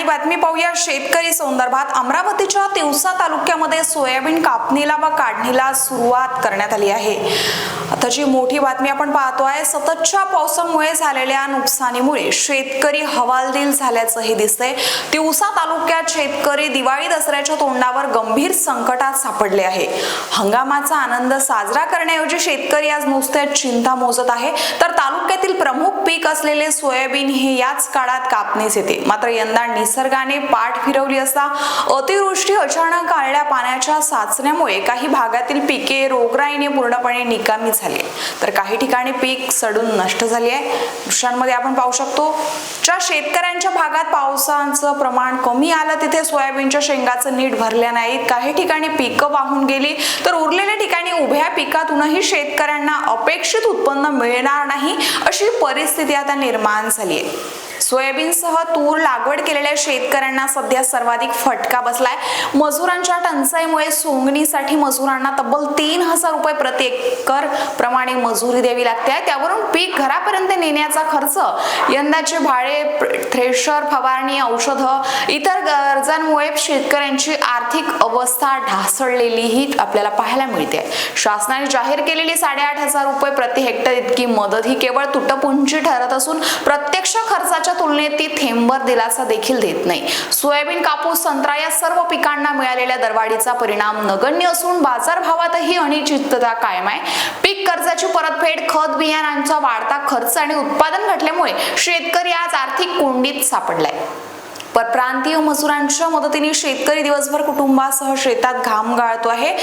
आणि बातमी पाहूया. शेतकरी संदर्भात अमरावतीच्या तिवसा तालुक्यामध्ये सोयाबीन कापणीला व काढणीला सुरुवात करण्यात आली आहे. आता जी मोठी बातमी आपण पाहतो आहे सततच्या पावसामुळे झालेल्या नुकसानीमुळे शेतकरी हवालदिल झाल्याचंही दिसतंय. तिवसा तालुक्यात शेतकरी दिवाळी दसऱ्याच्या तोंडावर गंभीर संकटात सापडले आहे. हंगामाचा आनंद साजरा करण्याऐवजी शेतकरी आज नुसत्या चिंता मोजत आहे. तर तालुक्यातील प्रमुख पीक असलेले सोयाबीन हे याच काळात कापणीस येते. मात्र यंदा निसर्गाने पाठ फिरवली असता अतिवृष्टी अचानक आलेल्या पाण्याच्या साचण्यामुळे काही भागातील पिके रोगराईने पूर्णपणे निकामी झाली तर काही ठिकाणी पीक सडून नष्ट झाली आहे. दृश्यांमध्ये आपण पाहू शकतो ज्या शेतकऱ्यांच्या भागात पावसाचं प्रमाण कमी आलं तिथे सोयाबीनच्या शेंगाचं नीट भरल्या नाहीत. काही ठिकाणी पिकं वाहून गेली तर उरलेल्या ठिकाणी उभ्या पिकातूनही शेतकऱ्यांना अपेक्षित उत्पन्न मिळणार नाही अशी परिस्थिती आता निर्माण झाली आहे. सोयाबीनसह तूर लागवड केलेल्या शेतकऱ्यांना सध्या सर्वाधिक फटका बसलाय. मजुरांच्या टंचाईमुळे सोंगणीसाठी मजुरांना तब्बल तीन हजार रुपये प्रति एकर प्रमाणे मजुरी द्यावी लागते. आहे त्यावरून पीक घरापर्यंत नेण्याचा खर्च यंदाचे भाडे थ्रेशर फवारणी औषधं इतर गरजांमुळे शेतकऱ्यांची आर्थिक अवस्था ढासळलेलीही आपल्याला पाहायला मिळते. शासनाने जाहीर केलेली साडेआठ हजार रुपये प्रति हेक्टर इतकी मदत ही केवळ तुटपुंजी ठरत असून प्रत्यक्ष खर्चाच्या तुलनेत ती थेंबर दिलासा देखील देत नाही. सोयाबीन कापूस संत्रा या सर्व पिकांना मिळालेल्या दरवाढीचा परिणाम नगण्य असून बाजारभावातही अनिश्चितता कायम आहे. पीक कर्जाची परतफेड खत बियाणांचा वाढता खर्च आणि उत्पादन घटल्यामुळे शेतकरी आज आर्थिक कोंडीत सापडलाय. परप्रांतीय मजुरांच्या मदतीने शेतकरी दिवसभर कुटुंबासह शेतात घाम गाळतो आहे.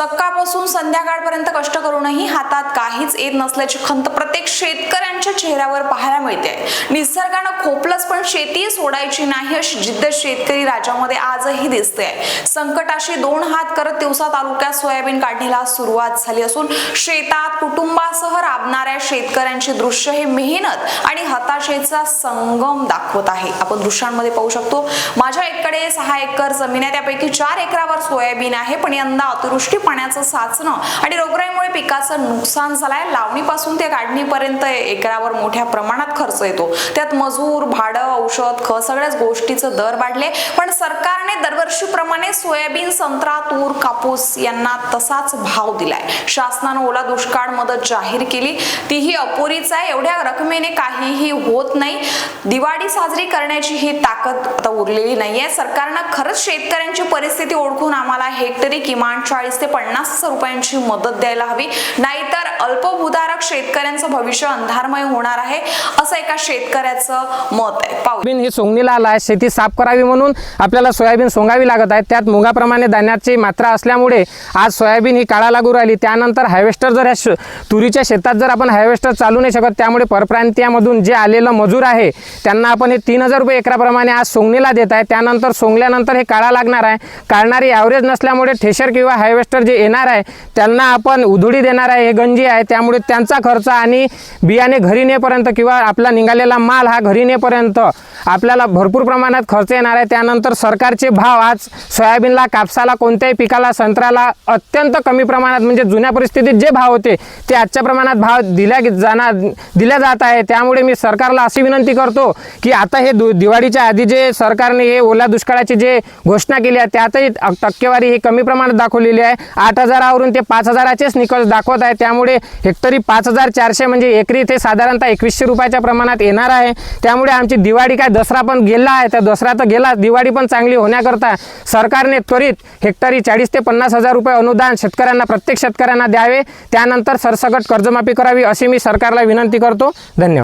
सकाळपासून संध्याकाळपर्यंत कष्ट करूनही हातात काहीच येत नसल्याची खंत प्रत्येक शेतकऱ्यांच्या चेहऱ्यावर पाहायला मिळते. निसर्गानं खोपलंच पण शेती सोडायची नाही अशी जिद्द शेतकरी राज्यामध्ये आजही दिसते. संकटाशी दोन हात करत दिवसा तालुक्यात सोयाबीन काढणीला सुरुवात झाली असून शेतात कुटुंबासह राबणाऱ्या शेतकऱ्यांची दृश्य हे मेहनत आणि हताशेचा संगम दाखवत आहे. आपण दृश्यांमध्ये पाहू शकतो माझ्या एककडे सहा एकर जमीन आहे त्यापैकी चार एकरावर सोयाबीन आहे पण यंदा अतिवृष्टी पाण्याचं साचणं आणि रोगराईमुळे पिकाचं नुकसान झालंय. लावणीपासून ते काढणीपर्यंत एकरावर मोठ्या प्रमाणात खर्च येतो. त्यात मजूर भाडं औषध खत सगळ्याच गोष्टीचं दर वाढले. पण सरकारने दरवर्षीप्रमाणे सोयाबीन संत्रा तूर कापूस यांना तसाच भाव दिलाय. शासनानं ओला दुष्काळ मदत जाहीर केली. तीही अपुरीच आहे. एवढ्या रकमेने काहीही होत नाही. दिवाळी साजरी करण्याची ही ताकद आता उरलेली नाहीये. सरकारनं खरंच शेतकऱ्यांची परिस्थिती ओळखून आम्हाला हेक्टरी किमान चाळीस ते पन्नास हजार रुपयांची मदत द्यायला हवी. नाहीतर अल्पभूधारक शेतकऱ्यांचं भविष्य अंधारमय होणार आहे असं एका शेतकऱ्याचं मत आहे. सोयाबीन ही सोंगणीला आला आहे. शेती साफ करावी म्हणून आपल्याला सोयाबीन सोंगावी लागत आहे. त्यात मुगाप्रमाणे धान्याची मात्रा असल्यामुळे आज सोयाबीन ही काळा लागू राहिली. त्यानंतर हार्वेस्टर जर ह्या तुरीच्या शेतात जर आपण हार्वेस्टर चालू नाही शकत त्यामुळे परप्रांतीयामधून जे आलेलं मजूर आहे त्यांना आपण हे तीन हजार रुपये एकराप्रमाणे आज सोंगणीला देत आहे. त्यानंतर सोंगल्यानंतर हे काळा लागणार आहे. काढणारी ॲव्हरेज नसल्यामुळे ठेशर किंवा हार्वेस्टर जे येणार आहे त्यांना आपण उधळी देणार आहे हे गंजी आहे. त्यामुळे त्यांचा खर्च आणि बियाणे घरी नेपर्यंत किंवा आपला निघालेला माल हा घरी नेपर्यंत आपल्याला भरपूर प्रमाणात खर्च येणार आहे. त्यानंतर सरकारचे भाव आज सोयाबीनला कापसाला कोणत्याही पिकाला संत्र्याला अत्यंत कमी प्रमाणात म्हणजे जुन्या परिस्थितीत जे भाव होते ते आजच्या प्रमाणात भाव दिल्या गे- जाणार दिल्या जात आहे. त्यामुळे मी सरकारला अशी विनंती करतो की आता हे दु दिवाळीच्या आधी जे सरकारने हे ओल्या दुष्काळाची जे घोषणा केली आहे त्यातही टक्केवारी ही कमी प्रमाणात दाखवलेली आहे. आठ हजारावरून ते पाच हजाराचेच निकष दाखवत आहे. त्यामुळे हेक्टरी पाच हजार चारशे म्हणजे एकरी ते साधारणतः एकवीसशे रुपयाच्या प्रमाणात येणार आहे. त्यामुळे आमची दिवाळी काय दसरा पण गेला आहे. त्या दसरा तर गेला दिवाळी पण चांगली होण्याकरता सरकारने त्वरित हेक्टरी चाळीस ते पन्नास हजार रुपये अनुदान शेतकऱ्यांना प्रत्येक शेतकऱ्यांना द्यावे. त्यानंतर सरसकट कर्जमाफी करावी अशी मी सरकारला विनंती करतो. धन्यवाद.